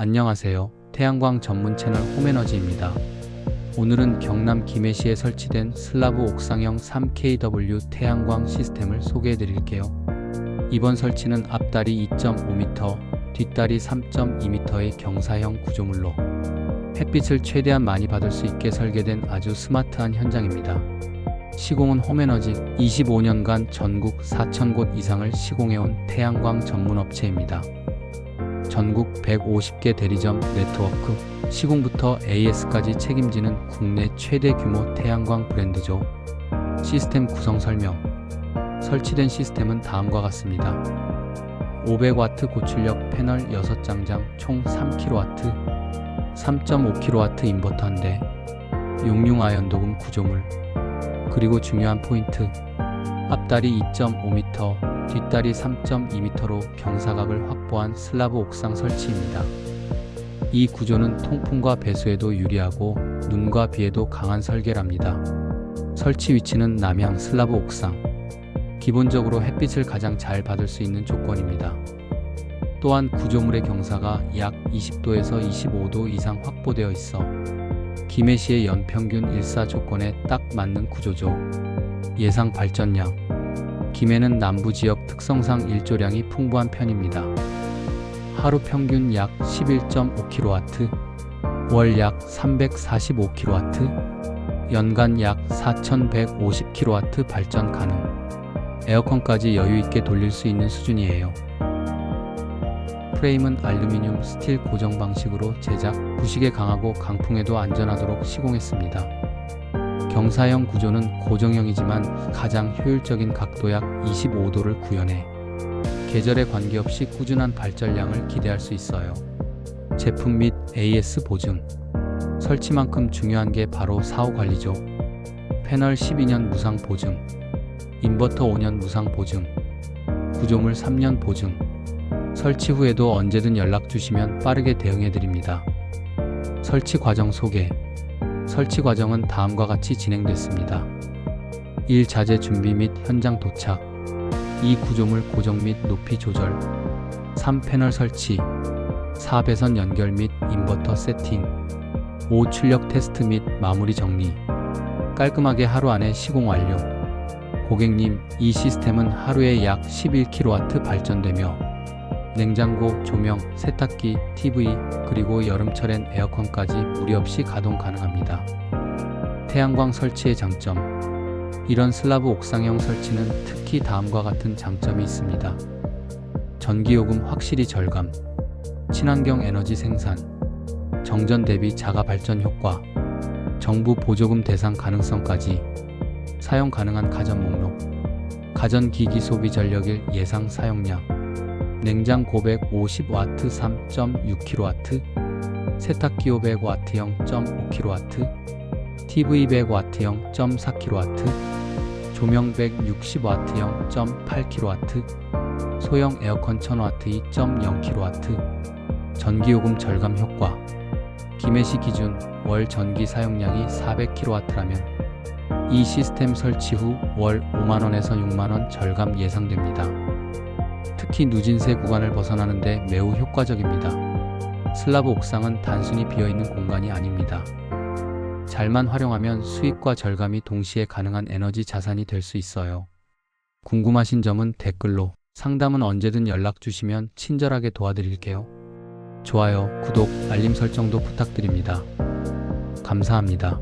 안녕하세요. 태양광 전문 채널 홈에너지입니다. 오늘은 경남 김해시에 설치된 슬라브 옥상형 3kW 태양광 시스템을 소개해 드릴게요. 이번 설치는 앞다리 2.5m, 뒷다리 3.2m의 경사형 구조물로 햇빛을 최대한 많이 받을 수 있게 설계된 아주 스마트한 현장입니다. 시공은 홈에너지 25년간 전국 4,000곳 이상을 시공해온 태양광 전문 업체입니다. 전국 150개 대리점 네트워크, 시공부터 AS까지 책임지는 국내 최대 규모 태양광 브랜드죠. 시스템 구성 설명. 설치된 시스템은 다음과 같습니다. 500W 고출력 패널 6장장 총 3kW, 3.5kW 인버터 한 대, 용융 아 연도금 구조물, 그리고 중요한 포인트, 앞다리 2.5m, 뒷다리 3.2m로 경사각을 확보한 슬라브 옥상 설치입니다. 이 구조는 통풍과 배수에도 유리하고 눈과 비에도 강한 설계랍니다. 설치 위치는 남향 슬라브 옥상. 기본적으로 햇빛을 가장 잘 받을 수 있는 조건입니다. 또한 구조물의 경사가 약 20도에서 25도 이상 확보되어 있어 김해시의 연평균 일사 조건에 딱 맞는 구조죠. 예상 발전량. 김해는 남부 지역 특성상 일조량이 풍부한 편입니다. 하루 평균 약 11.5kW, 월 약 345kW, 연간 약 4150kW 발전 가능. 에어컨까지 여유 있게 돌릴 수 있는 수준이에요. 프레임은 알루미늄 스틸 고정 방식으로 제작, 부식에 강하고 강풍에도 안전하도록 시공했습니다. 경사형 구조는 고정형이지만 가장 효율적인 각도 약 25도를 구현해 계절에 관계없이 꾸준한 발전량을 기대할 수 있어요. 제품 및 AS 보증. 설치만큼 중요한 게 바로 사후 관리죠. 패널 12년 무상 보증, 인버터 5년 무상 보증, 구조물 3년 보증. 설치 후에도 언제든 연락 주시면 빠르게 대응해 드립니다. 설치 과정 소개. 설치 과정은 다음과 같이 진행됐습니다. 1. 자재 준비 및 현장 도착 2. 구조물 고정 및 높이 조절 3. 패널 설치 4. 배선 연결 및 인버터 세팅 5. 출력 테스트 및 마무리 정리 깔끔하게 하루 안에 시공 완료 고객님, 이 시스템은 하루에 약 11kW 발전되며 냉장고, 조명, 세탁기, TV, 그리고 여름철엔 에어컨까지 무리 없이 가동 가능합니다. 태양광 설치의 장점. 이런 슬라브 옥상형 설치는 특히 다음과 같은 장점이 있습니다. 전기요금 확실히 절감, 친환경 에너지 생산, 정전 대비 자가 발전 효과, 정부 보조금 대상 가능성까지, 사용 가능한 가전 목록, 가전기기 소비 전력일 예상 사용량, 냉장 550W 3.6kW, 세탁기 500W형 0.5kW, TV 100W형 0.4kW, 조명 160W형 0.8kW, 소형 에어컨 1000W 2.0kW, 전기요금 절감 효과. 김해시 기준 월 전기 사용량이 400kW라면 이 시스템 설치 후 월 5만원에서 6만원 절감 예상됩니다. 특히 누진세 구간을 벗어나는데 매우 효과적입니다. 슬라브 옥상은 단순히 비어있는 공간이 아닙니다. 잘만 활용하면 수익과 절감이 동시에 가능한 에너지 자산이 될 수 있어요. 궁금하신 점은 댓글로, 상담은 언제든 연락 주시면 친절하게 도와드릴게요. 좋아요, 구독, 알림 설정도 부탁드립니다. 감사합니다.